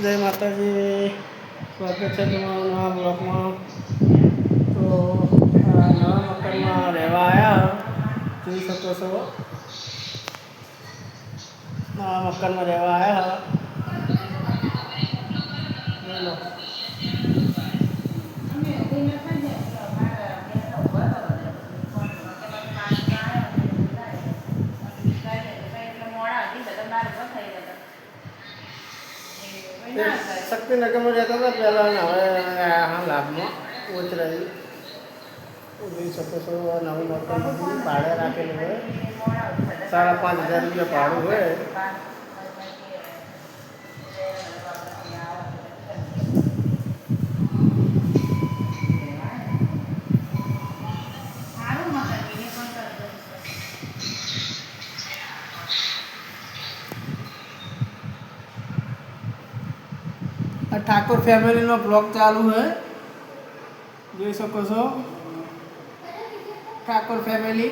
જય માતાજી. સ્વાગત છે તમારું નવા બ્લોકમાં તો આ નવા મકાનમાં રહેવા આવ્યા જોઈ શકો છો. નવા મકાનમાં રહેવા આવ્યા તે શક્તિનગરમાં રહેતા હતા પહેલાં ને હવે હા લાભમાં ઓચરાઈ જોઈ શકો છો નવું મકાન બધું ભાડે રાખેલું હોય સાડા પાંચ હજાર રૂપિયા ભાડું હોય ઠાકોર ફેમિલીનો બ્લોગ ચાલુ છે જોઈ શકો છો ઠાકોર ફેમિલી